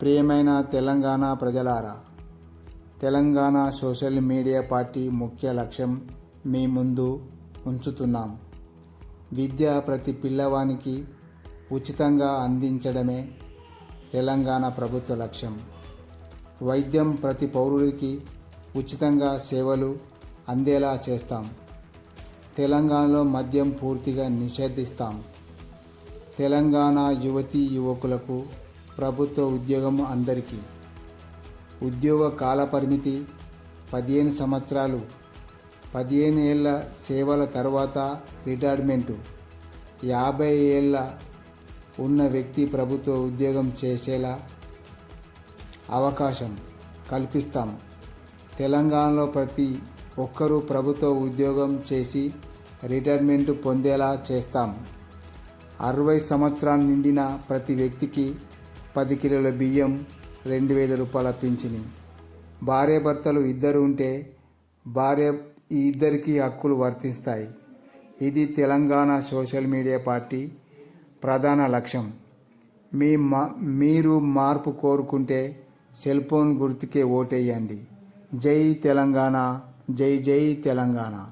ప్రియమైన తెలంగాణ ప్రజలారా Telangana social media party ముఖ్య లక్ష్యం మీ ముందు ఉంచుతున్నాం. విద్య ప్రతి పిల్లవానికి ఉచితంగా అందించడమే తెలంగాణ ప్రభుత్వ లక్ష్యం. వైద్యం ప్రతి పౌరుడికి ఉచితంగా సేవలు అందేలా చేస్తాం. తెలంగాణలో మద్యం పూర్తిగా నిషేధిస్తాం. తెలంగాణ యువతీ యువకులకు ప్రభుత్వ ఉద్యోగం అందరికీ. ఉద్యోగ కాల పరిమితి పదిహేను సంవత్సరాలు. పదిహేను ఏళ్ళ సేవల తర్వాత రిటైర్మెంటు. యాభై ఏళ్ళ ఉన్న వ్యక్తి ప్రభుత్వ ఉద్యోగం చేసేలా అవకాశం కల్పిస్తాం. తెలంగాణలో ప్రతి ఒక్కరూ ప్రభుత్వ ఉద్యోగం చేసి రిటైర్మెంట్ పొందేలా చేస్తాం. అరవై సంవత్సరాలు నిండిన ప్రతి వ్యక్తికి పది కిలోల బియ్యం రెండు వేల రూపాయల పింఛని. భార్యాభర్తలు ఇద్దరు ఉంటే భార్య ఈ ఇద్దరికి హక్కులు వర్తిస్తాయి. ఇది తెలంగాణ సోషల్ మీడియా పార్టీ ప్రధాన లక్ష్యం. మీ మా మీరు మార్పు కోరుకుంటే సెల్ ఫోన్ గుర్తుకే ఓటేయండి. జై తెలంగాణ జై జై తెలంగాణ.